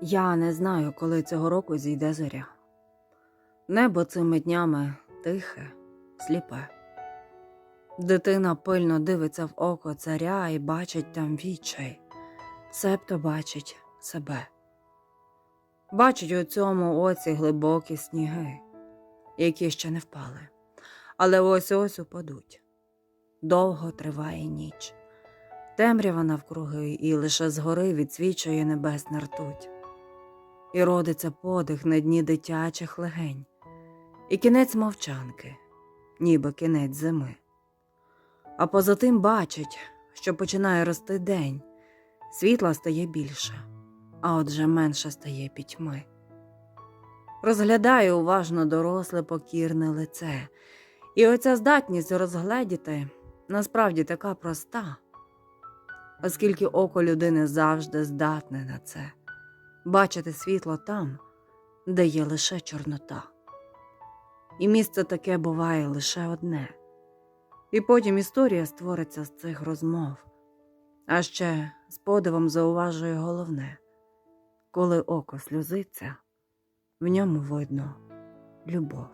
Я не знаю, коли цього року зійде зоря. Небо цими днями тихе, сліпе. Дитина пильно дивиться в око царя і бачить там відчай, себто бачить себе. Бачить у цьому оці глибокі сніги, які ще не впали, але ось ось упадуть. Довго триває ніч, темрява навкруги, і лише згори відсвічує небесна ртуть. І родиться подих на дні дитячих легень, і кінець мовчанки, ніби кінець зими. А поза тим бачить, що починає рости день, світла стає більше, а отже менше стає пітьми. Розглядає уважно доросле покірне лице, і оця здатність розгледіти насправді така проста, оскільки око людини завжди здатне на це бачити світло там, де є лише чорнота. І місце таке буває лише одне. І потім історія створиться з цих розмов, а ще з подивом зауважує головне коли око сльозиться, в ньому видно любов.